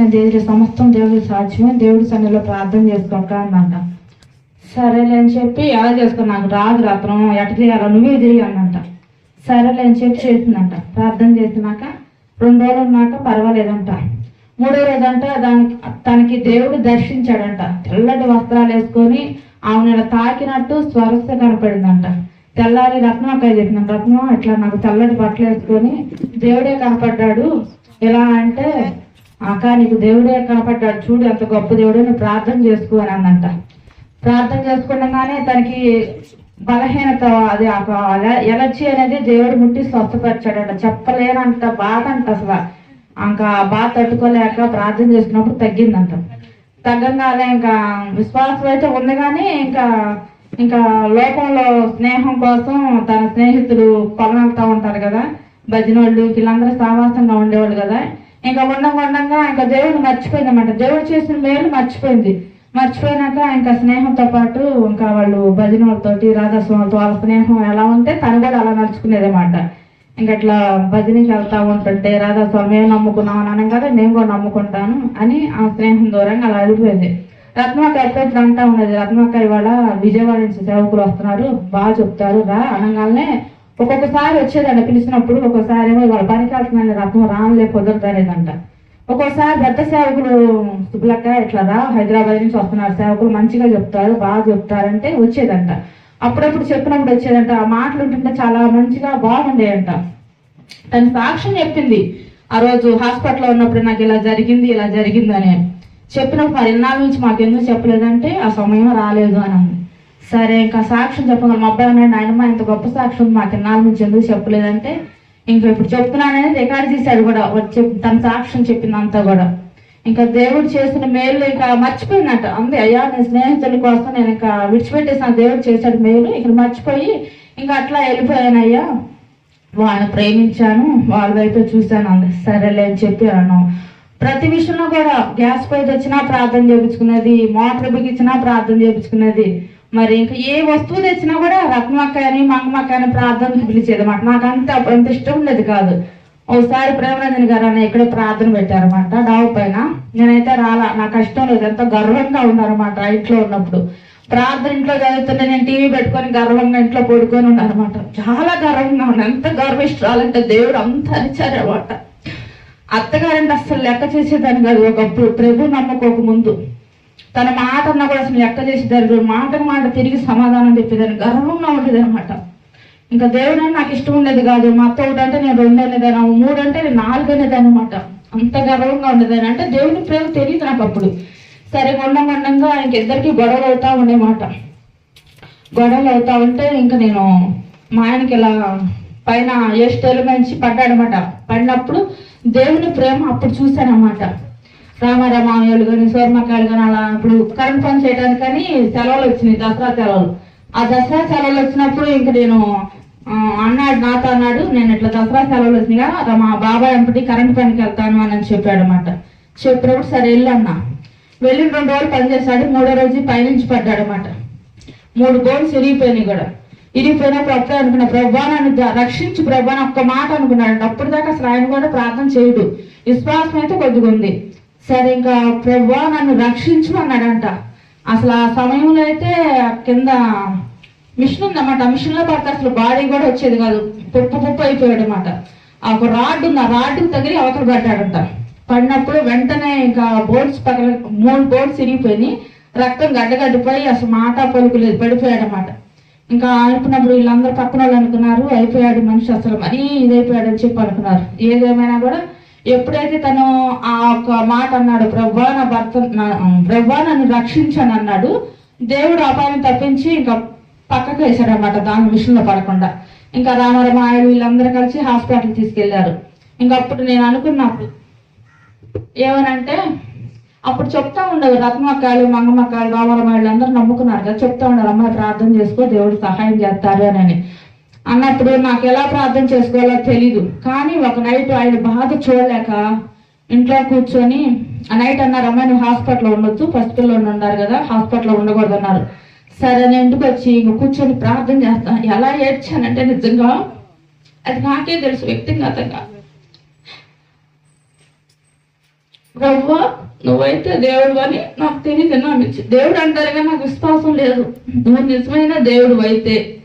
జరిగిన దేవుడి సమస్తం దేవుడి సాధ్యమే దేవుడి సన్నిలో ప్రార్థన చేసుకోక అన్నంట సరేలే అని చెప్పి ఎలా చేసుకో నాకు రాదు రాత్రం ఎట చేయాలో నువ్వే చేయి అన్నంట సరేలే అని చెప్పి చేసిందంట. ప్రార్థన చేసినాక రెండు రోజులు ఉన్నాక పర్వాలేదంట. మూడో రోజంట దానికి తనకి దేవుడు దర్శించాడంట. తెల్లటి వస్త్రాలు వేసుకొని ఆమెను తాకినట్టు స్వరస కనపడిందంట. తెల్లారి రత్నకాయ చెప్పిన. రత్నం అట్లా నాకు తెల్లటి బట్టలు వేసుకొని దేవుడే కనపడ్డాడు. ఎలా అంటే అక్క నీకు దేవుడే కనపడ్డాడు. చూడు ఎంత గొప్ప దేవుడు నువ్వు ప్రార్థన చేసుకో అని అందంట ప్రార్థన చేసుకుండగానే తనకి బలహీనత అది ఎలర్జీ అనేది దేవుడు ముట్టి స్వస్థపరిచాడంట. చెప్పలేనంత బాధ అంట అసలు. ఇంకా బాధ తట్టుకోలేక ప్రార్థన చేసినప్పుడు తగ్గిందంట. తగ్గంగానే ఇంకా విశ్వాసం అయితే ఉంది కానీ ఇంకా ఇంకా లోకంలో స్నేహం కోసం తన స్నేహితులు పొలం ఉంటారు కదా. భజన వాళ్ళు వీళ్ళందరూ సావాసంగా ఉండేవాళ్ళు కదా. ఇంకా ఉండంగా ఉండంగా ఇంకా దేవుడిని మర్చిపోయింది అనమాట దేవుడు చేసిన మేలు మర్చిపోయింది. మర్చిపోయినాక ఇంకా స్నేహంతో పాటు ఇంకా వాళ్ళు భజన వాళ్ళతోటి రాధాస్వామితో వాళ్ళ స్నేహం ఎలా ఉంటే తను కూడా అలా నడుచుకునేదన్నమాట ఇంకా అట్లా భజనకి వెళ్తా ఉంటుంటే రాధాస్వామి ఏం నమ్ముకున్నాం అని కదా నేను కూడా నమ్ముకుంటాను అని ఆ స్నేహం దూరంగా అలా వెళ్ళిపోయింది రత్నక్క ఎప్పుడెప్పుడు అంటా ఉన్నది. రత్నక్క వాళ్ళ విజయవాడ నుంచి సేవకులు వస్తున్నారు. బాగా చెప్తారు. రా అనగానే ఒక్కొక్కసారి వచ్చేదంట పిలిచినప్పుడు ఒక్కొక్కసారి ఏమో వాళ్ళ పనికాల్సిన వెళ్తున్నాను రానులే కుదరదనేదంట ఒక్కోసారి పెద్ద సేవకులు సుబ్బులక్క ఇట్లా రా హైదరాబాద్ నుంచి వస్తున్నారు. సేవకులు మంచిగా చెప్తారు బాగా చెప్తారంటే వచ్చేదంట. అప్పుడప్పుడు చెప్పినప్పుడు వచ్చేదంట ఆ మాటలు ఉంటుంటే చాలా మంచిగా బాగుండేయంట. తన సాక్ష్యం చెప్పింది ఆ రోజు హాస్పిటల్లో ఉన్నప్పుడు నాకు ఇలా జరిగింది ఇలా జరిగింది అని. చెప్పినప్పుడు మరి ఇన్నాళ్ళ నుంచి మాకు ఎందుకు చెప్పలేదంటే ఆ సమయం రాలేదు అని అంది. సరే ఇంకా సాక్ష్యం చెప్పగలం మా అబ్బాయి అన్నాడు నాయనమ్మ ఇంత గొప్ప సాక్ష్యం ఉంది, మాకు ఇన్నాళ్ళ నుంచి ఎందుకు చెప్పలేదంటే ఇంకా ఇప్పుడు చెప్తున్నానని రికార్డ్ చేశాడు కూడా వచ్చి తన సాక్ష్యం చెప్పిందంతా కూడా. ఇంకా దేవుడు చేసిన మేలు ఇంకా మర్చిపోయినట్ట అంది అయ్యా నేను స్నేహితుల కోసం నేను ఇంకా విడిచిపెట్టేసిన దేవుడు చేశాడు మేలు ఇక్కడ మర్చిపోయి ఇంకా అట్లా వెళ్ళిపోయాను అయ్యా వాళ్ళని ప్రేమించాను వాళ్ళ వైపు చూశాను అంది సరేలే అని చెప్పి అన్నాను. ప్రతి విషయంలో కూడా గ్యాస్ పై వచ్చినా ప్రార్థన చేయించుకునేది మోటార్ బిగించినా ప్రార్థన చేయించుకునేది మరి ఇంకా ఏ వస్తువు తెచ్చినా కూడా రత్నమక్కని మంగమక్కని ప్రార్థనకి పిలిచేదన్నమాట నాకు అంత అప్పుడు అంత ఇష్టం ఉండేది కాదు. ఒకసారి ప్రేమరంజన్ గారు అన్న ఇక్కడ ప్రార్థన పెట్టారన్నమాట. డావు పైన. నేనైతే రాలా. నాకు కష్టం లేదు. ఎంతో గర్వంగా ఉన్నారన్నమాట ఇంట్లో ఉన్నప్పుడు. ప్రార్థన ఇంట్లో చదువుతుంటే నేను టీవీ పెట్టుకొని గర్వంగా ఇంట్లో పడుకొని ఉన్నారన్నమాట. చాలా గర్వంగా ఉన్నాను. ఎంత గర్విష్టాలంటే దేవుడు అంత అరిచారన్నమాట అత్తగారంటే అసలు లెక్క చేసేదాన్ని కాదు. ఒకప్పుడు ప్రభు నమ్మకోక ముందు తన మాట అన్నా కూడా అసలు లెక్క చేసేదారు మాటకు మాట తిరిగి సమాధానం చెప్పేదాన్ని గర్వంగా ఉండేది అనమాట ఇంకా దేవుడు అంటే నాకు ఇష్టం ఉండేది కాదు. మా అత్త ఒకటి అంటే నేను రెండు అనేదాన్ని మూడు అంటే నేను నాలుగు అనేదాన్ని అనమాట అంత గర్వంగా ఉండేదాన్ని. అంటే దేవుని ప్రేమ తెలియదు నాకు అప్పుడు. సరే కొండం ఇంక ఇద్దరికి గొడవలు అవుతా ఉండేమాట. గొడవలు అవుతా ఉంటే ఇంకా నేను మా ఆయనకి ఇలా పైన ఏ స్టైల్ మంచి పడ్డాడనమాట పడినప్పుడు దేవుని ప్రేమ అప్పుడు చూశానమాట రామారామాయలు కానీ సోర్మకాయలు కానీ అలా ఇప్పుడు కరెంట్ పని చేయడానికి కానీ సెలవులు వచ్చినాయి దసరా సెలవులు. ఆ దసరా సెలవులు వచ్చినప్పుడు ఇంక నేను అన్నాడు నాతో అన్నాడు నేను ఇట్లా దసరా సెలవులు వచ్చినాయిగా మా బాబాయ్ అంపటి కరెంట్ పనికి వెళ్తాను అని చెప్పాడు అనమాట చెప్పినప్పుడు సరే వెళ్ళన్నా వెళ్ళిన రెండు రోజులు పనిచేశాడు మూడో రోజు పైనుంచి పడ్డాడు అనమాట మూడు బోన్స్ ఇరిగిపోయినాయి కూడా. ఇరిగిపోయినప్పుడు అప్పుడే అనుకున్న ప్రభా నన్ను రక్షించు ప్రభా అని ఒక్క మాట అనుకున్నాడు అప్పుడు దాకా అసలు ఆయన కూడా ప్రార్థన చేయడు. విశ్వాసం అయితే కొద్దిగా ఉంది. సరే ఇంకా ప్రభా నన్ను రక్షించు అన్నాడంట. అసలు ఆ సమయంలో అయితే కింద మిషన్ ఉందన్నమాట. ఆ మిషన్లో పడితే అసలు బాడీ కూడా వచ్చేది కాదు. పుప్పు పుప్పు అయిపోయాడు అనమాట ఆ ఒక రాడ్ ఉంది. ఆ రాడ్కి తగిలి అవతల పడ్డాడంట. పడినప్పుడు వెంటనే ఇంకా బోర్డ్స్ పక్కన మూడు బోర్డ్స్ ఇరిగిపోయి రక్తం గడ్డగడ్డిపోయి అసలు మాట పలుకులేదు పడిపోయాడు అనమాట ఇంకా అనుకున్నప్పుడు వీళ్ళందరూ పక్కన వాళ్ళు అనుకున్నారు. అయిపోయాడు మనిషి అసలు మరీ ఇదైపోయాడు అని చెప్పి అనుకున్నారు. ఏదేమైనా కూడా ఎప్పుడైతే తను ఆ ఒక మాట అన్నాడు ప్రభా నా భర్త ప్రభా నన్ను రక్షించను అన్నాడు దేవుడు అపాయం తప్పించి ఇంకా పక్కకు వేశాడు అనమాట దాని విషయంలో పడకుండా. ఇంకా రామారామాయలు వీళ్ళందరూ కలిసి హాస్పిటల్ తీసుకెళ్ళారు. ఇంకా అప్పుడు నేను అనుకున్నప్పుడు ఏమనంటే అప్పుడు చెప్తా ఉండదు రత్నమక్కలు మంగమక్కాయలు రామరమాయలు అందరూ నమ్ముకున్నారు కదా చెప్తా ఉండరు అమ్మాయి ప్రార్థన చేసుకో దేవుడు సహాయం చేస్తారు అని. అన్నప్పుడు నాకు ఎలా ప్రార్థన చేసుకోవాలో తెలీదు. కానీ ఒక నైట్ ఆయన బాధ చూడలేక ఇంట్లో కూర్చొని ఆ నైట్ అన్నారు అమ్మాయి నువ్వు హాస్పిటల్లో ఉండొచ్చు ఫస్ట్ పిల్లలు ఉన్నారు కదా హాస్పిటల్లో ఉండకూడదు అన్నారు. సరే నేను ఇంటికి వచ్చి ఇంక కూర్చొని ప్రార్థన చేస్తాను ఎలా ఏడ్చానంటే నిజంగా అది నాకే తెలుసు వ్యక్తిగతంగా. ప్రభు నువ్వైతే దేవుడు అని నాకు తెలియదు నా దేవుడు అంటారుగా నాకు విశ్వాసం లేదు. నువ్వు నిజమైన దేవుడు అయితే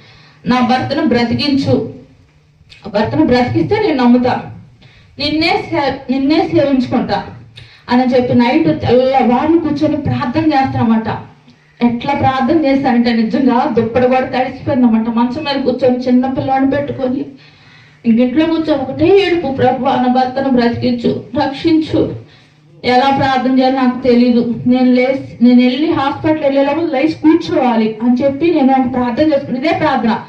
నా భర్తను బ్రతికించు. భర్తను బ్రతికిస్తే నేను నమ్ముతా. నిన్నే సే- నిన్నే సేవించుకుంటా. అని చెప్పి నైట్ తెల్లవాళ్ళు కూర్చొని ప్రార్థన చేస్తానమాట. ఎట్లా ప్రార్థన చేశానంటే నిజంగా దుప్పటి కూడా తడిసిపోయిందన్నమాట. మంచం మీద కూర్చొని చిన్న పిల్లవాడిని పెట్టుకొని ఇంట్లో కూర్చొని ఒకటే ఏడుపు. ప్రభు నా భర్తను బ్రతికించు రక్షించు. ఎలా ప్రార్థన చేయాలో నాకు తెలియదు నేను లేచి నేను వెళ్ళి హాస్పిటల్ వెళ్ళేలా లేచి కూర్చోవాలి అని చెప్పి నేను ప్రార్థన చేసుకుని ఇదే ప్రార్థన.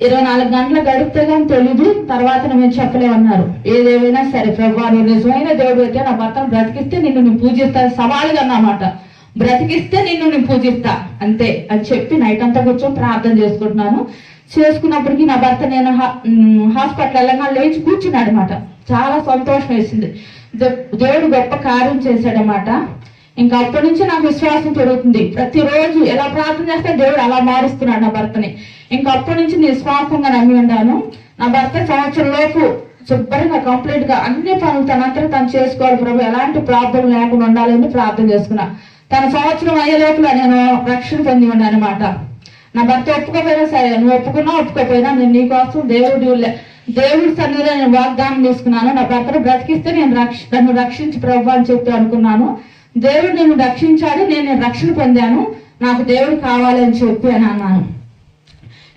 ఇరవై నాలుగు గంటలు గడిపితే కానీ తెలీదు తర్వాత మేము చెప్పలేమన్నారు. ఏదేమైనా సరే ప్రభు నిజమైన దేవుడు అయితే నా భర్తను బ్రతికిస్తే నిన్ను నేను పూజిస్తా సవాలుగా అన్నమాట. బ్రతికిస్తే నిన్ను నేను పూజిస్తా. అంతే అని చెప్పి నైట్ అంతా కూర్చొని ప్రార్థన చేసుకుంటున్నాను. చేసుకున్నప్పటికీ నా భర్త నేను హాస్పిటల్ వెళ్ళగా లేచి కూర్చున్నాడు అనమాట చాలా సంతోషం వేసింది. దే- దేవుడు గొప్ప కార్యం చేశాడనమాట ఇంకా అప్పటి నుంచి నాకు విశ్వాసం పెరుగుతుంది. ప్రతిరోజు ఎలా ప్రార్థన చేస్తే దేవుడు అలా మారుస్తున్నాడు నా భర్తని. ఇంకా అప్పటి నుంచి నేను విశ్వాసంగా నమ్మి ఉన్నాను. నా భర్త సంవత్సరం లోపు శుభ్రంగా కంప్లీట్గా అన్ని పనులు తనంతా తను చేసుకోవాలి ప్రభు. ఎలాంటి ప్రాబ్లం లేకుండా ఉండాలని ప్రార్థన చేసుకున్నా. తన సంవత్సరం అయ్యే లోపల నేను రక్షణ పొంది ఉన్నాను అనమాట నా భర్త ఒప్పుకోపోయినా సరే నువ్వు ఒప్పుకున్నా ఒప్పుకోపోయినా నేను నీకోసం దేవుడి దేవుడి సన్నిధిలో నేను వాగ్దానం తీసుకున్నాను. నా భర్తను బ్రతికిస్తే నేను రక్ష నన్ను రక్షించి ప్రభు అని చెప్పి అనుకున్నాను. దేవుడు నేను రక్షించాడు నేను రక్షణ పొందాను నాకు దేవుడు కావాలని చెప్పి అని అన్నాను.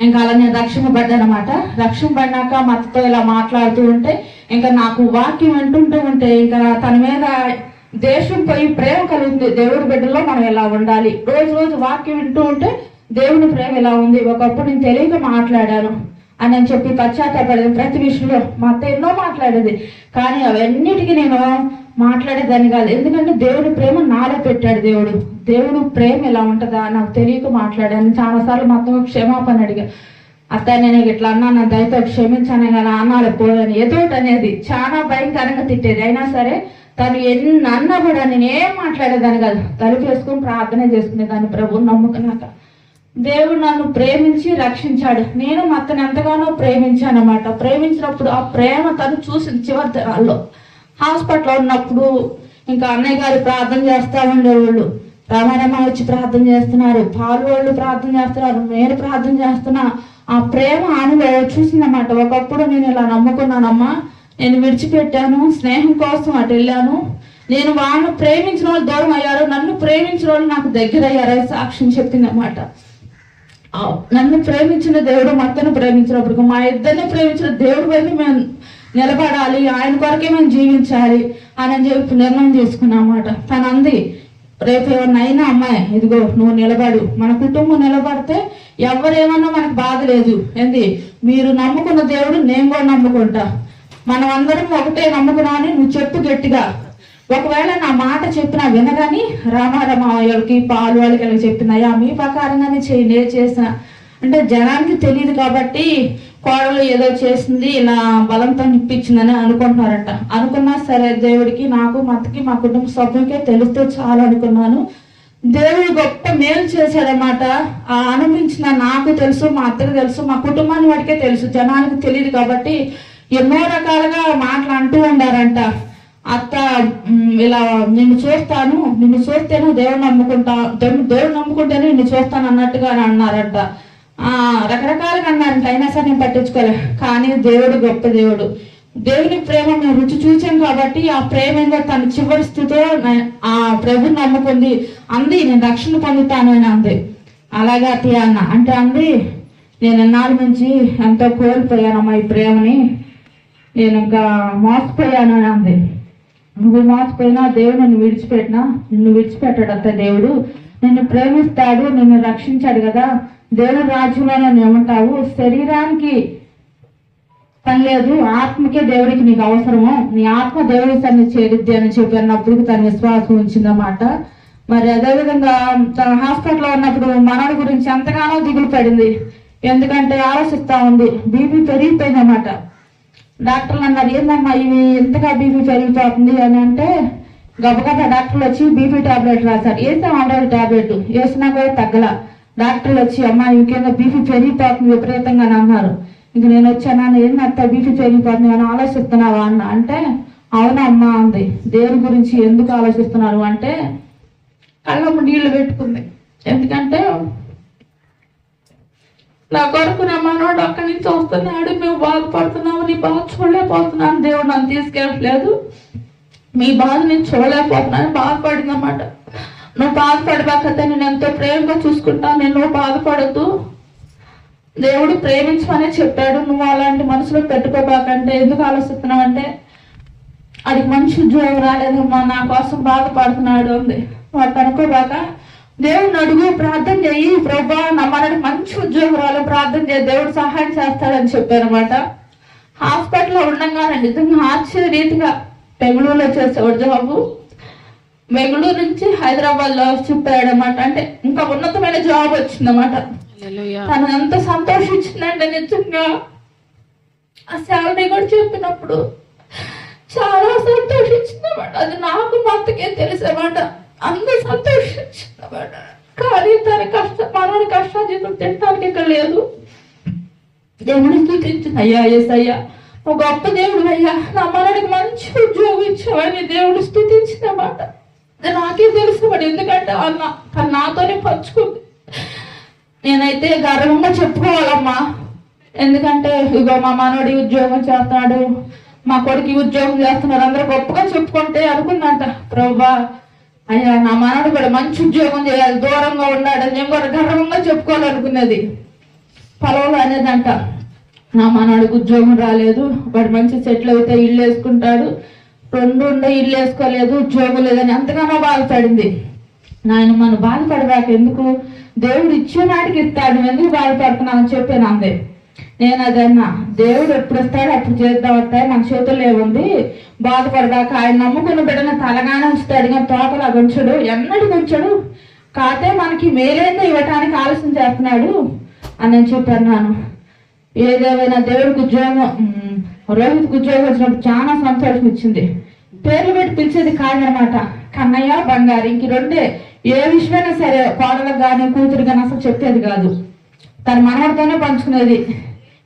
ఇంకా అలా నేను రక్షణ పడ్డానమాట రక్షణ పడినాక మా ఇలా మాట్లాడుతూ ఉంటే ఇంకా నాకు వాక్యం వింటుంటూ ఉంటే ఇంకా తన మీద దేశం పోయి ప్రేమ కలుగుతుంది. దేవుడి బిడ్డలో మనం ఎలా ఉండాలి? రోజు రోజు వాక్యం వింటూ ఉంటే దేవుని ప్రేమ ఎలా ఉంది? ఒకప్పుడు నేను తెలియక మాట్లాడాను అని అని చెప్పి పశ్చాత్తాపడేది ప్రతి విషయంలో మా అత్త ఎన్నో మాట్లాడేది. కానీ అవన్నిటికీ నేను మాట్లాడేదాన్ని కాదు. ఎందుకంటే దేవుడి ప్రేమ నాలో పెట్టాడు దేవుడు. దేవుడు ప్రేమ ఎలా ఉంటుందా నాకు తెలియక మాట్లాడాను. చాలాసార్లు మా క్షమాపణ అడిగా. అత్త నేను ఇట్లా అన్నా నా దయతో క్షమించాను కానీ అన్నాడు పోదని ఏదో అనేది చాలా భయంకరంగా తిట్టేది. అయినా సరే తను ఎన్ని అన్నా కూడా నేను ఏం మాట్లాడేదాన్ని కాదు. తలుపు చేసుకుని ప్రార్థన చేసుకునేదాన్ని ప్రభు నమ్ముకున్నాక. దేవుడు నన్ను ప్రేమించి రక్షించాడు. నేను అతను ఎంతగానో ప్రేమించాను అనమాట ప్రేమించినప్పుడు ఆ ప్రేమ తను చూసింది చివరి తరాల్లో. హాస్పిటల్లో ఉన్నప్పుడు ఇంకా అన్నయ్య గారు ప్రార్థన చేస్తా ఉండేవాళ్ళు. రామారామ వచ్చి ప్రార్థన చేస్తున్నారు. పాలు వాళ్ళు ప్రార్థన చేస్తున్నారు. నేను ప్రార్థన చేస్తున్నా. ఆ ప్రేమ ఆమెలో చూసిందన్నమాట. ఒకప్పుడు నేను ఇలా నమ్ముకున్నానమ్మా. నేను విడిచిపెట్టాను. స్నేహం కోసం అటు వెళ్ళాను. నేను వాళ్ళను ప్రేమించిన వాళ్ళు దూరం అయ్యారు. నన్ను ప్రేమించిన వాళ్ళు నాకు దగ్గర అయ్యారని సాక్ష్యం చెప్పిందన్నమాట. నన్ను ప్రేమించిన దేవుడు మా అత్తను ప్రేమించినప్పుడు మా ఇద్దరిని ప్రేమించిన దేవుడు వెళ్ళి మేము నిలబడాలి. ఆయన కొరకే మనం జీవించాలి అని చెప్పి నిర్ణయం తీసుకున్నమాట తను అంది రేపు ఎవరినైనా అయినా అమ్మాయి ఇదిగో నువ్వు నిలబడు. మన కుటుంబం నిలబడితే ఎవరేమన్నా మనకు బాధ లేదు. ఏంది? మీరు నమ్ముకున్న దేవుడు నేను కూడా నమ్ముకుంటా. మనం అందరం ఒకటే నమ్ముకున్నామని నువ్వు చెప్పు గట్టిగా. ఒకవేళ నా మాట చెప్పినా వినగాని రామారామయ్యకి పాలు వాళ్ళకి ఇలా చెప్పిన అయ్యా మీ ప్రకారంగానే చేయి నేను చేసిన. అంటే జనానికి తెలియదు కాబట్టి కోడలు ఏదో చేసింది ఇలా బలంతో నిప్పించిందని అనుకుంటున్నారట. అనుకున్నా సరే దేవుడికి నాకు మతకి మా కుటుంబ సభ్యులకే తెలుస్తూ చాలు అనుకున్నాను. దేవుడు గొప్ప మేలు చేశాడనమాట ఆ అనుభవించిన నాకు తెలుసు మా అత్తకు తెలుసు మా కుటుంబాన్ని వాడికే తెలుసు జనానికి తెలియదు కాబట్టి ఎన్నో రకాలుగా మాటలు అంటూ ఉండారంట. అత్త ఇలా నిన్ను చూస్తాను నిన్ను చూస్తేనే దేవుడు నమ్ముకుంటా దేవుడు నమ్ముకుంటేనే నిన్ను చూస్తాను అన్నట్టుగా అన్నారంట. రకరకాలుగా అన్నారంట. అయినా సరే నేను పట్టించుకోలే. కానీ దేవుడు గొప్ప దేవుడు. దేవుని ప్రేమ మేము రుచి చూసాం కాబట్టి ఆ ప్రేమ ఏందో తన చివరి ఆ ప్రభుని నమ్ముకుంది. అంది నేను రక్షణ పొందుతాను అని అంది. అలాగే అత్తయ్య అన్న. అంటే అంది నేను ఎన్నాళ్ళ నుంచి ఎంతో కోల్పోయానమ్మా ఈ ప్రేమని. నేను ఇంకా మోసపోయాను అని అంది. నువ్వు మోసపోయినా దేవుడు నన్ను విడిచిపెట్టినా? నిన్ను విడిచిపెట్టాడు అంత దేవుడు. నిన్ను ప్రేమిస్తాడు నిన్ను రక్షించాడు కదా. దేవుడు రాజ్యంలో నన్ను ఏమంటావు? శరీరానికి పని లేదు ఆత్మకే దేవుడికి నీకు అవసరము. నీ ఆత్మ దేవుడి తను చేరుద్ది అని చెప్పి అన్నప్పుడు తన విశ్వాసం ఉంచిందన్నమాట మరి అదేవిధంగా తన హాస్పిటల్లో ఉన్నప్పుడు మనవడి గురించి ఎంతగానో దిగులు పడింది. ఎందుకంటే ఆలోచిస్తా ఉంది బీపీ పెరిగిపోయిందన్నమాట. డాక్టర్లు అన్నారు ఏందమ్మా ఇవి ఎంతగా బీపీ పెరిగిపోతుంది అని అంటే గబగబ డాక్టర్లు వచ్చి బీపీ టాబ్లెట్ రాశారు. వేసాం ఆల్రెడీ టాబ్లెట్ వేసినా కూడా తగ్గల. డాక్టర్లు వచ్చి అమ్మా ఇంకేందో బీపీ పెరిగిపోతుంది విపరీతంగా అని అన్నారు. ఇంక నేను వచ్చాను ఏంది అత్త బీపీ పెరిగిపోతుంది? అని ఆలోచిస్తున్నావా? అన్న అంటే అవునమ్మా అంది. దేవుని గురించి ఎందుకు ఆలోచిస్తున్నారు? అంటే కళ్ళము నీళ్ళు పెట్టుకుంది. ఎందుకంటే నా కొరకు నా మనోడు అక్కడి నుంచి వస్తున్నాడు. మేము బాధపడుతున్నాము. నీ బాధ చూడలేకపోతున్నాను. దేవుడు నన్ను తీసుకెళ్ళట్లేదు. మీ బాధ నేను చూడలేకపోతున్నాను బాధపడిందన్నమాట. నువ్వు బాధపడబాకతే నేను ఎంతో ప్రేమగా చూసుకుంటాను నేను నువ్వు బాధపడద్దు. దేవుడు ప్రేమించమనే చెప్పాడు. నువ్వు అలాంటి మనసులో పెట్టుకోబాకంటే ఎందుకు ఆలోచిస్తున్నావు అంటే అది మంచి ఉద్యోగం రాలేదమ్మా నా కోసం బాధపడుతున్నాడు అంది. వాటి అనుకోబాక దేవుడిని అడుగు ప్రార్థన చెయ్యి ప్రభా నా మనకి మంచి ఉద్యోగం రాలే ప్రార్థన చేయి దేవుడు సహాయం చేస్తాడని చెప్పారనమాట హాస్పిటల్లో ఉండగానే నిజంగా ఆశ్చర్య రీతిగా బెంగళూరులో చేసేవాడు జాబు బెంగళూరు నుంచి హైదరాబాద్లో చెప్పాడనమాట అంటే ఇంకా ఉన్నతమైన జాబ్ వచ్చిందన్నమాట. తను ఎంత సంతోషించిందంటే నిజంగా ఆ శాలరీ కూడా చెప్పినప్పుడు చాలా సంతోషించిందన్నమాట. అది నాకు మత్తకే తెలిసేమాట. అంత సంతోషించిందన్నమాట. కానీ తన కష్ట మనని కష్టాజీతం తినడానికి ఇక్కడ లేదు. దేవుని స్థుతించింది. అయ్యా ఎస్ అయ్యా ఒక గొప్ప దేవుడు అయ్యా నా మనడికి మంచి ఉద్యోగం ఇచ్చావని దేవుడు స్థుతించిందన్నమాట అది నాకే తెలుసు వాడు ఎందుకంటే అన్న నాతోనే పంచుకుంది. నేనైతే గర్వంగా చెప్పుకోవాలమ్మా. ఎందుకంటే ఇగో మా మనోడి ఉద్యోగం చేస్తాడు మా కొడుకు ఉద్యోగం చేస్తున్నారు అందరూ గొప్పగా చెప్పుకుంటే అనుకుందంట. ప్రభా అయ్యా నా మనోడు కూడా మంచి ఉద్యోగం చేయాలి దూరంగా ఉన్నాడని నేను కూడా గర్వంగా చెప్పుకోవాలనుకున్నది. పొలంలో అనేదంట. నా మనవాడికి ఉద్యోగం రాలేదు. వాడు మంచి సెటిల్ అయితే ఇల్లు వేసుకుంటాడు. రెండు ఉండే ఇల్లు వేసుకోలేదు ఉద్యోగం లేదని ఎంతగానో బాధపడింది నాయన మనం బాధపడబాక ఎందుకు? దేవుడు ఇచ్చే నాటికి ఇస్తాడు ఎందుకు బాధపడుతున్నావు అని చెప్పాను అందే నేను అదన్నా దేవుడు ఎప్పుడు ఇస్తాడు అప్పుడు చేద్దాం వస్తాయి మన చేతుల్లో ఏముంది? బాధపడదాక ఆయన నమ్ముకున్న బిడ్డను తలగానే ఉంచుతాడు ఇంకా తోకలా ఉంచడు ఎన్నటికి ఉంచడు కాతే మనకి మేలేందో ఇవ్వటానికి ఆలస్యం చేస్తున్నాడు అని నేను చెప్పన్నాను ఏదేమైనా దేవుడికి ఉద్యోగం రోహిత్కి ఉద్యోగం వచ్చినప్పుడు చాలా సంతోషం ఇచ్చింది. పేర్లు పెట్టి పిలిచేది కాదనమాట. కన్నయ్య బంగారు ఇంక రెండే ఏ విషయమైనా సరే కోడలకు కానీ కూతురు కానీ అసలు చెప్పేది కాదు. తన మనవడితోనే పంచుకునేది.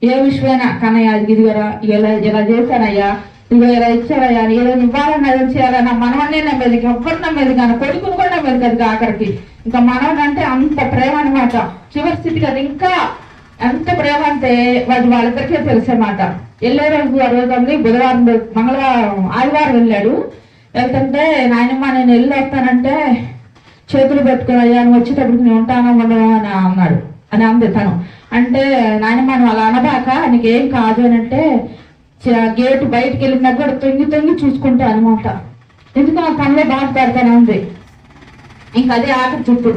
ఏ విషయమైనా కన్నయ్య ఇదిగోరా ఇలా ఇలా చేశానయ్యా ఇదిగో ఇలా ఇచ్చారయ్యా అని ఏదో ఇవ్వాలని అది చేయాలని మనవన్నే నమ్మేది ఎవ్వరు నమ్మేది కానీ కొడుకుని కూడా నమ్మేది కదా ఆఖరికి ఇంకా మనవడు అంటే అంత ప్రేమ అనమాట చివరి స్థితికి అది ఇంకా అంత ప్రేమ అంటే వాడు వాళ్ళిద్దరికే తెలుసన్నమాట వెళ్ళే రోజు ఆ రోజు బుధవారం మంగళవారం ఆదివారం వెళ్ళాడు. వెళ్తుంటే నాయనమ్మ నేను వెళ్ళి వస్తానంటే చేతులు పెట్టుకుని అయ్యా నువ్వు వచ్చేటప్పటికి నేను ఉంటాను ఉండను అని అన్నాడు. అని అంది తను. అంటే నాయనమ్మ నువ్వు అలా అనబాక నీకేం కాదు అని అంటే చ- గేటు బయటికి వెళ్ళినా కూడా తొంగి తొంగి చూసుకుంటా అనమాట ఎందుకు నా పనిలో బాధపడతానే ఉంది ఇంకా అదే ఆట చుట్టూ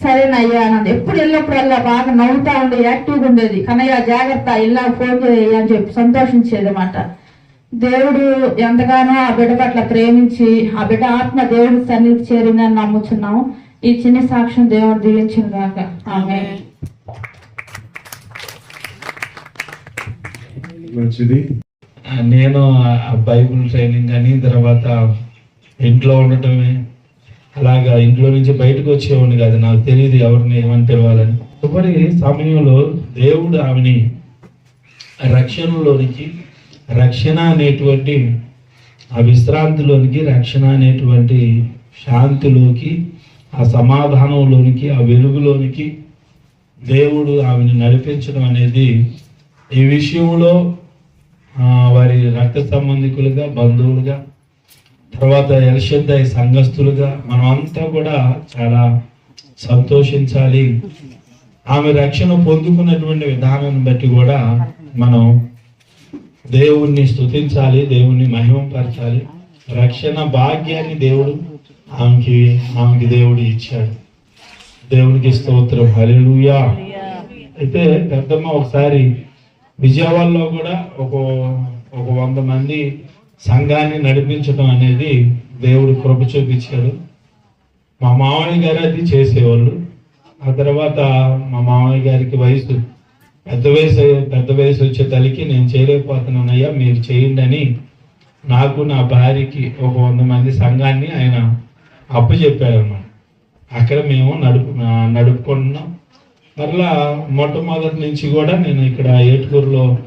సరేనయ్యా అన్నది ఎప్పుడు వెళ్ళినప్పుడల్లా బాగా నవ్వుతా ఉండే యాక్టివ్గా ఉండేది. కన్నయ్య జాగ్రత్త ఇలా ఫోన్ చేయి అని చెప్పి సంతోషించేది అన్నమాట. దేవుడు ఎంతగానో ఆ బిడ్డ పట్ల ప్రేమించి ఆ బిడ్డ ఆత్మ దేవుడి సన్నిధి చేరిందని నమ్ముచున్నాము ఈ చిన్న సాక్ష్యం దేవుడు దీవించిన గాక ఆమె మంచిది. నేను బైబుల్ ట్రైనింగ్ అని తర్వాత ఇంట్లో ఉండటమే అలాగా ఇంట్లో నుంచి బయటకు వచ్చేవాడిని కాదు. నాకు తెలియదు ఎవరిని ఏమని పిలవాలని. చివరి సమయంలో దేవుడు ఆమెని రక్షణలోనికి రక్షణ అనేటువంటి ఆ విశ్రాంతిలోనికి రక్షణ అనేటువంటి శాంతిలోకి ఆ సమాధానంలోనికి ఆ వెలుగులోనికి దేవుడు ఆమెను నడిపించడం అనేది ఈ విషయంలో వారి రక్త సంబంధికులుగా బంధువులుగా తర్వాత ఎల్షద్దాయి సంఘస్థులుగా మనం అంతా కూడా చాలా సంతోషించాలి. ఆమె రక్షణ పొందుకున్నటువంటి విధానాన్ని బట్టి కూడా మనం దేవుణ్ణి స్తుతించాలి దేవుణ్ణి మహిమపరచాలి. రక్షణ భాగ్యాన్ని దేవుడు ఆమెకి ఆమెకి దేవుడు ఇచ్చాడు. దేవునికి స్తోత్రం. హల్లెలూయా. అయితే పెద్దమ్మ ఒకసారి విజయవాడలో కూడా ఒక ఒక వంద మంది సంఘాన్ని నడిపించడం అనేది దేవుడు కృప చూపించాడు. మా మామయ్య గారు అది చేసేవాళ్ళు. ఆ తర్వాత మా మామయ్య గారికి వయసు పెద్ద వయసు పెద్ద వయసు వచ్చే తల్లికి నేను చేయలేకపోతున్నానయ్యా మీరు చేయండి అని నాకు నా భార్యకి ఒక వంద మంది సంఘాన్ని ఆయన అప్పు చెప్పారన్నమాట. అక్కడ మేము నడుపు నడుపుకుంటున్నాం. మరలా మొట్టమొదటి నుంచి కూడా నేను ఇక్కడ ఏటుకూరులో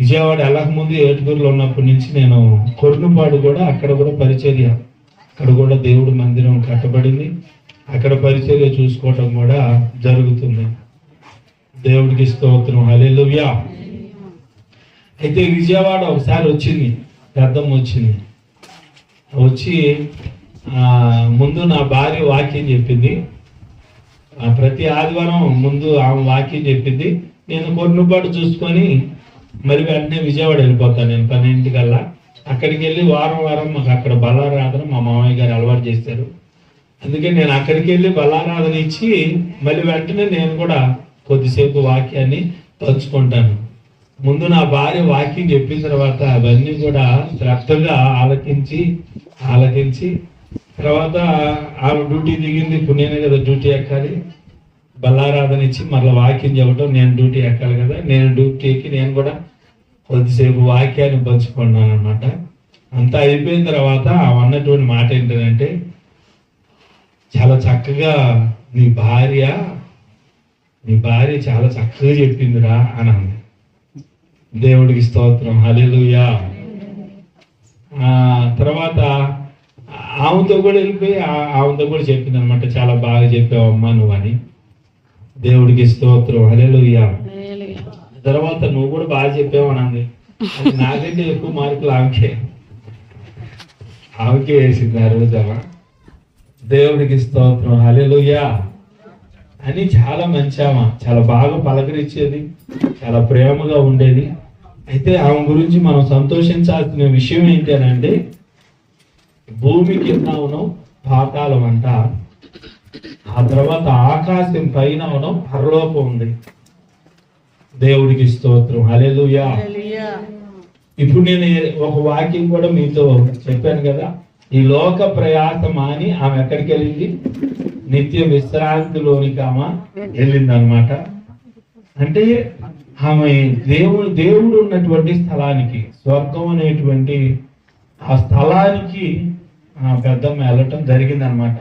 విజయవాడ వెళ్ళకముందు ఏటుగురులో ఉన్నప్పటి నుంచి నేను కొర్నుపాడు కూడా అక్కడ కూడా పరిచర్య. అక్కడ కూడా దేవుడు మందిరం కట్టబడింది. అక్కడ పరిచర్య చూసుకోవటం కూడా జరుగుతుంది. దేవుడికి స్తోత్రం. హలేలువ్యా అయితే విజయవాడ ఒకసారి వచ్చింది. పెద్దమ్మ వచ్చింది. వచ్చి ముందు నా భార్య వాక్యం చెప్పింది. ప్రతి ఆదివారం ముందు ఆమె వాక్యం చెప్పింది. నేను కొన్నిపాటు చూసుకొని మరి వెంటనే విజయవాడ వెళ్ళిపోతాను నేను పన్నెండింటికల్లా. అక్కడికి వెళ్ళి వారం వారం మాకు అక్కడ బలారాధన మా మామయ్య గారు అలవాటు చేశారు. అందుకే నేను అక్కడికి వెళ్ళి బలారాధన ఇచ్చి మళ్ళీ వెంటనే నేను కూడా కొద్దిసేపు వాక్యాన్ని పంచుకుంటాను. ముందు నా భార్య వాక్యం చెప్పిన తర్వాత అవన్నీ కూడా శ్రద్ధగా ఆలకించి ఆలకించి తర్వాత ఆమె డ్యూటీ దిగింది ఇప్పుడు నేనే కదా డ్యూటీ ఎక్కాలి బల్లారాధన ఇచ్చి మళ్ళీ వాక్యం చెప్పడం నేను డ్యూటీ ఎక్కాలి కదా. నేను డ్యూటీ ఎక్కి నేను కూడా కొద్దిసేపు వాక్యాన్ని పంచుకున్నాను అనమాట అంతా అయిపోయిన తర్వాత ఆమె అన్నటువంటి మాట ఏంటంటే చాలా చక్కగా నీ భార్య నీ భార్య చాలా చక్కగా చెప్పిందిరా అని అంది. దేవుడికి స్తోత్రం. హల్లెలూయా. తర్వాత ఆమెతో కూడా వెళ్ళిపోయి ఆ- ఆమెతో కూడా చెప్పింది అనమాట చాలా బాగా చెప్పావమ్మా నువ్వు అని దేవుడికి స్తోత్రం. హల్లెలూయా. తర్వాత నువ్వు కూడా బాగా చెప్పావు అని అంది అది నాకంటే ఎక్కువ మార్కులు ఆమెకే. ఆమెకే వేసింది ఆ రోజు. దేవుడికి స్తోత్రం. హల్లెలూయా. అని చాలా మంచి ఆమె. చాలా బాగా పలకరించేది. చాలా ప్రేమగా ఉండేది. అయితే ఆమె గురించి మనం సంతోషించాల్సిన విషయం ఏంటి అని అంటే భూమి కింద ఉన్నాం పాతాళం అంట. ఆ తర్వాత ఆకాశం పైన ఉన్నాం పరలోకం ఉంది. దేవుడికి స్తోత్రం. హల్లెలూయా. ఇప్పుడు నేను ఒక వాక్యం కూడా మీతో చెప్పాను కదా. ఈ లోక ప్రయాసం అని ఆమె ఎక్కడికి వెళ్ళింది? నిత్య విశ్రాంతిలోనికి ఆమె వెళ్ళింది అనమాట అంటే ఆమె దేవుడు దేవుడు ఉన్నటువంటి స్థలానికి స్వర్గం అనేటువంటి ఆ స్థలానికి ఆ పెద్దమ్మ వెళ్ళటం జరిగింది అనమాట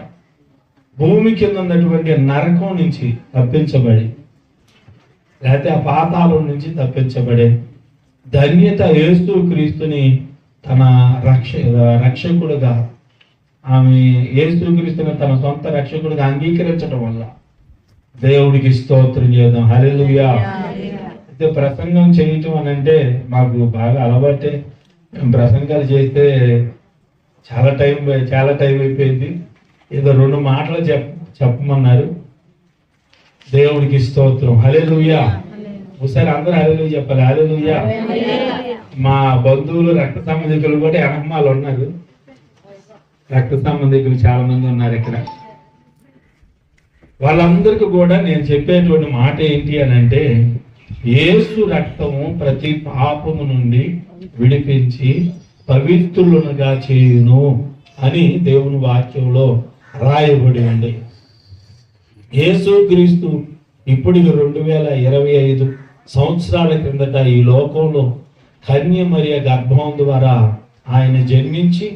భూమి కింద ఉన్నటువంటి నరకం నుంచి తప్పించబడి లేకపోతే ఆ పాతాళం నుంచి తప్పించబడే ధన్యత యేసు క్రీస్తుని తన రక్ష రక్షకుడుగా ఆమె యేసు క్రీస్తుని తన సొంత రక్షకుడిగా అంగీకరించడం వల్ల దేవుడికి స్తోత్రం చేద్దాం. హల్లెలూయా. అయితే ప్రసంగం చేయటం అని అంటే మాకు బాగా అలవాటే. ప్రసంగాలు చేస్తే చాలా టైం చాలా టైం అయిపోయింది. ఏదో రెండు మాటలు చెప్ చెప్పమన్నారు. దేవుడికి స్తోత్రం. హల్లెలూయా. ఒకసారి అందరూ హల్లెలూయా చెప్పాలి. హల్లెలూయా. మా బంధువులు రక్త సంబంధికులు కూడా ఎనకమాలు ఉన్నారు. రక్త సంబంధికులు చాలా మంది ఉన్నారు ఇక్కడ. వాళ్ళందరికీ కూడా నేను చెప్పేటువంటి మాట ఏంటి అని అంటే యేసు రక్తము ప్రతి పాపము నుండి విడిపించి పవిత్రులుగా చేయును అని దేవుని వాక్యంలో రాయబడి ఉంది యేసు క్రీస్తు ఇప్పటికి రెండు వేల ఇరవై ఐదు సంవత్సరాల క్రిందట ఈ లోకంలో కన్య మరియ గర్భం ద్వారా ఆయన జన్మించి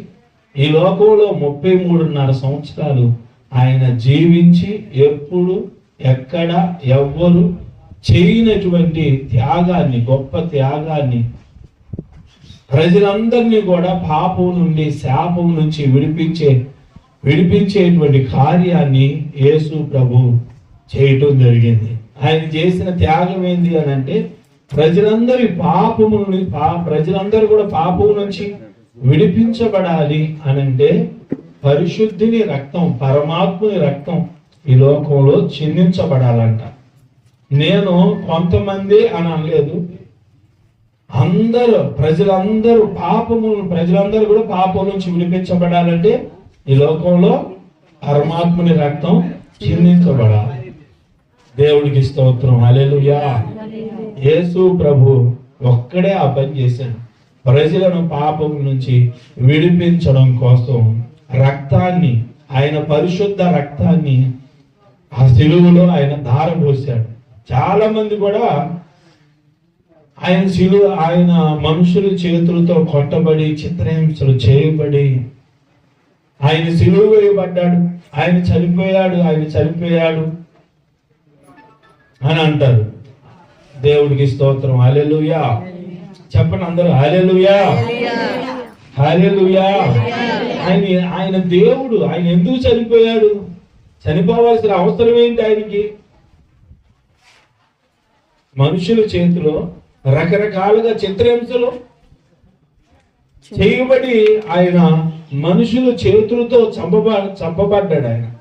ఈ లోకంలో ముప్పై మూడున్నర సంవత్సరాలు ఆయన జీవించి ఎప్పుడు ఎక్కడ ఎవ్వరు చేయనటువంటి త్యాగాన్ని గొప్ప త్యాగాన్ని ప్రజలందరినీ కూడా పాపం నుండి శాపం నుంచి విడిపించే విడిపించేటువంటి కార్యాన్ని యేసు ప్రభు చేయటం జరిగింది. ఆయన చేసిన త్యాగం ఏంది అని అంటే ప్రజలందరి పాపము పా- ప్రజలందరూ కూడా పాపము నుంచి విడిపించబడాలి అని అంటే పరిశుద్ధిని రక్తం పరమాత్ముని రక్తం ఈ లోకంలో చిందించబడాలంట. నేను కొంతమంది అని అనలేదు. అందరూ ప్రజలందరూ పాపము ప్రజలందరూ కూడా పాపం నుంచి విడిపించబడాలంటే ఈ లోకంలో పరమాత్ముని రక్తం చిందించబడాలి దేవుడికి స్తోత్రం. అలెలుయా యేసు ప్రభు ఒక్కడే ఆ పని చేశాడు. ప్రజలను పాపం నుంచి విడిపించడం కోసం రక్తాన్ని ఆయన పరిశుద్ధ రక్తాన్ని ఆ సిలువలో ఆయన ధారపోశాడు చాలా మంది కూడా ఆయన శిలువ ఆయన మనుషుల చేతులతో కొట్టబడి చిత్రహింసలు చేయబడి ఆయన సిలువు వేయబడ్డాడు. ఆయన చనిపోయాడు ఆయన చనిపోయాడు అని అంటారు. దేవుడికి స్తోత్రం. అలెలుయా చెప్పండి అందరూ. హాలేలుయా హాలేలుయా ఆయన ఆయన దేవుడు ఆయన ఎందుకు చనిపోయాడు? చనిపోవాల్సిన అవసరం ఏంటి ఆయనకి? మనుషుల చేతిలో రకరకాలుగా చిత్రహింసలు చేయబడి ఆయన మనుషుల చేతులతో చంపబ చంపబడ్డాడు ఆయన.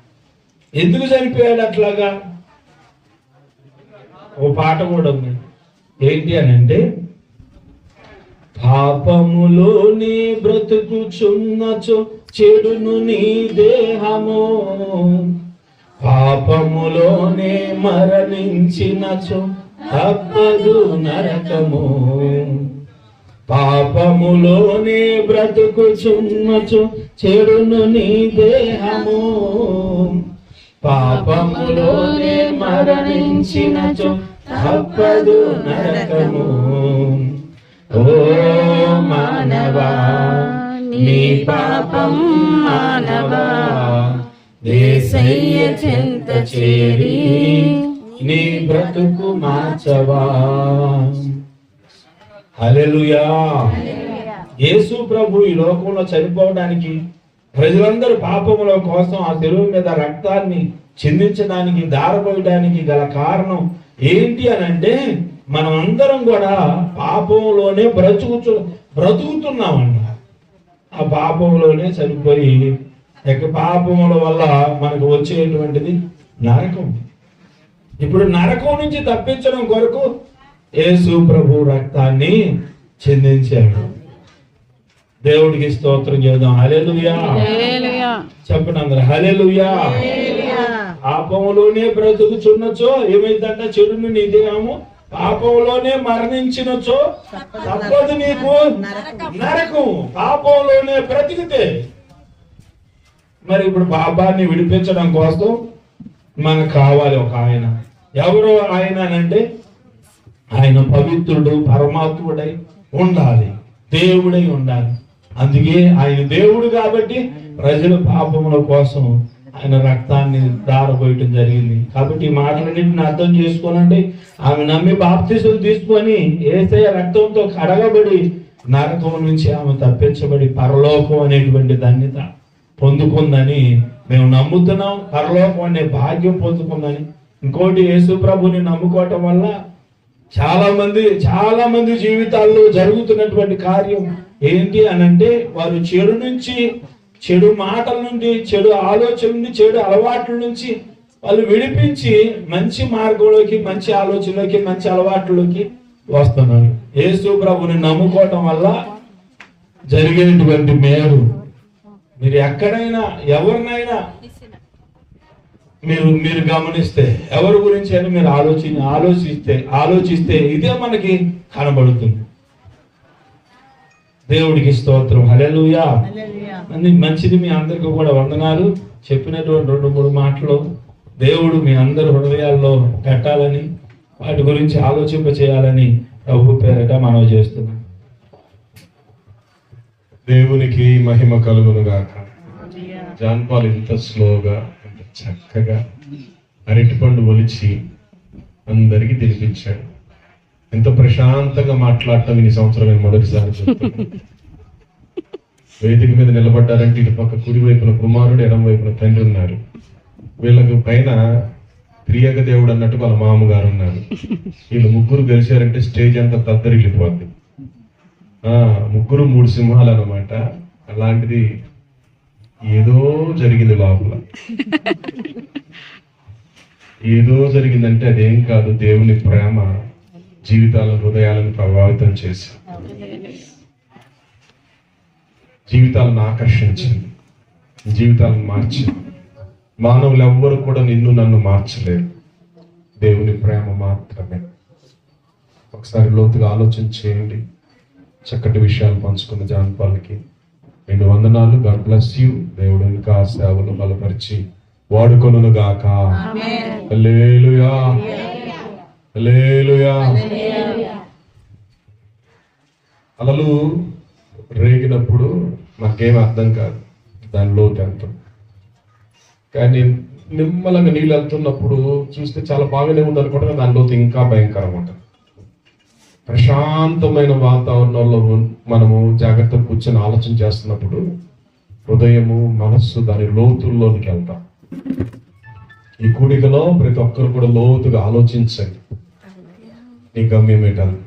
ఎందుకు చనిపోయాడు అట్లాగా? ఓ పాట కూడా ఉంది. ఏంటి అని అంటే పాపములోని బ్రతుకుచున్నచో చెడును నీ దేహము పాపములోనే మరణించినచో తప్పదు నరకము. పాపములోనే బ్రతుకుచున్నచు చెడును నీ దేహము. పాపములోనే మరణించినచు తప్పదు నరకము. ఓ మానవా నీ పాపం మానవా. దేశయ్య చింత చేరి నీ బ్రతుకు మార్చవా. హల్లెలూయా. యేసు ప్రభు ఈ లోకంలో చనిపోవడానికి ప్రజలందరూ పాపముల కోసం ఆ చెరువు మీద రక్తాన్ని చిందించడానికి దారపోయడానికి గల కారణం ఏంటి అని అంటే మనం అందరం కూడా పాపంలోనే బ్రతుకుతు బ్రతుకుతున్నామంట. ఆ పాపంలోనే చనిపోయి ఇక పాపముల వల్ల మనకు వచ్చేటువంటిది నరకం. ఇప్పుడు నరకం నుంచి తప్పించడం కొరకు యేసు ప్రభు రక్తాన్ని చెందించాడు. దేవుడికి స్తోత్రం చేద్దాం. హల్లెలూయా. చెప్పండి అందరు హల్లెలూయా. పాపములోనే బ్రతుకుచున్నచో ఏమైందంట చెడును నీ దేహము పాపంలోనే మరణించినచో తప్పదు నీకు నరకం పాపంలోనే బ్రతికితే. మరి ఇప్పుడు పాపాన్ని విడిపించడం కోసం మనకు కావాలి ఒక ఆయన. ఎవరు ఆయన అంటే ఆయన పవిత్రుడు పరమాత్ముడై ఉండాలి. దేవుడై ఉండాలి. అందుకే ఆయన దేవుడు కాబట్టి ప్రజల పాపముల కోసం ఆయన రక్తాన్ని దారపోయటం జరిగింది. కాబట్టి ఈ మాటలన్నింటిని అర్థం చేసుకోనండి. ఆమె నమ్మి బాప్తిసం తీసుకొని ఏసే రక్తంతో కడగబడి నరకం నుంచి ఆమె తప్పించబడి పరలోకం అనేటువంటి ధన్యత పొందుకుందని మేము నమ్ముతున్నాం. పరలోకం అనే భాగ్యం పొందుకుందని. ఇంకోటి యేసు ప్రభుని నమ్ముకోవటం వల్ల చాలా మంది చాలా మంది జీవితాల్లో జరుగుతున్నటువంటి కార్యం ఏంటి అని అంటే వారు చెడు నుంచి చెడు మాటల నుండి చెడు ఆలోచన నుండి చెడు అలవాట్ల నుంచి వాళ్ళు విడిపించి మంచి మార్గంలోకి మంచి ఆలోచనలోకి మంచి అలవాట్లలోకి వస్తున్నారు. యేసు ప్రభుని నమ్ముకోవటం వల్ల జరిగేటువంటి మేలు. మీరు ఎక్కడైనా ఎవరినైనా మీరు మీరు గమనిస్తే ఎవరి గురించి అని మీరు ఆలోచి ఆలోచిస్తే ఆలోచిస్తే ఇదే మనకి కనబడుతుంది. దేవుడికి స్తోత్రం. హల్లెలూయా. మంది మంచిది మీ అందరికి కూడా వందనాలు. చెప్పినటువంటి రెండు మూడు మాటలు దేవుడు మీ అందరి హృదయాల్లో పెట్టాలని వాటి గురించి ఆలోచింప చేయాలని ప్రభు పేరట మనవి చేస్తున్నాం. దేవునికి మహిమ కలుగును గాక జాన్ పాల్ ఇంత స్లోగా ఇంత చక్కగా అరటిపండు ఒలిచి అందరికీ తినిపించాడు. ఎంత ప్రశాంతంగా మాట్లాడటం ఇన్ని సంవత్సరం నేను మొదటిసారి వేదిక మీద నిలబడ్డారంటే ఇటు పక్క కుడి వైపున కుమారుడు ఎడం వైపున తండ్రి ఉన్నారు. వీళ్ళకు పైన ప్రియక దేవుడు అన్నట్టు వాళ్ళ మామగారు ఉన్నారు. వీళ్ళు ముగ్గురు గెలిచారంటే స్టేజ్ అంతా తద్దరిల్లిపోద్ది ఆ ముగ్గురు మూడు సింహాలు అనమాట అలాంటిది ఏదో జరిగింది లోపల. ఏదో జరిగిందంటే అదేం కాదు దేవుని ప్రేమ జీవితాలను హృదయాలను ప్రభావితం చేసి. జీవితాలను ఆకర్షించింది. జీవితాలను మార్చింది. మానవులు ఎవ్వరు కూడా నిన్ను నన్ను మార్చలేదు. దేవుని ప్రేమ మాత్రమే. ఒకసారి లోతుగా ఆలోచన చేయండి. చక్కటి విషయాలు పంచుకున్న జానపాలకి రెండు వందనాలు. God bless you. దేవుడు ఇంకా సేవలు బలపరిచి వాడుకొనును గాక అలలు రేగినప్పుడు మాకేం అర్థం కాదు. దాని లోతు ఎంత. కానీ నిమ్మలంగా నీళ్ళు వెళ్తున్నప్పుడు చూస్తే చాలా బాగానే ఉంది అనుకుంటా దాని లోతు ఇంకా భయంకరం ఉంటుంది. ప్రశాంతమైన వాతావరణంలో మనము జాగ్రత్త కూర్చొని ఆలోచన చేస్తున్నప్పుడు హృదయము మనస్సు దాని లోతుల్లోనికి వెళ్తాం. ఈ కూడికలో ప్రతి ఒక్కరు కూడా లోతుగా ఆలోచించండి. నీ గమ్యం ఏంటనుకో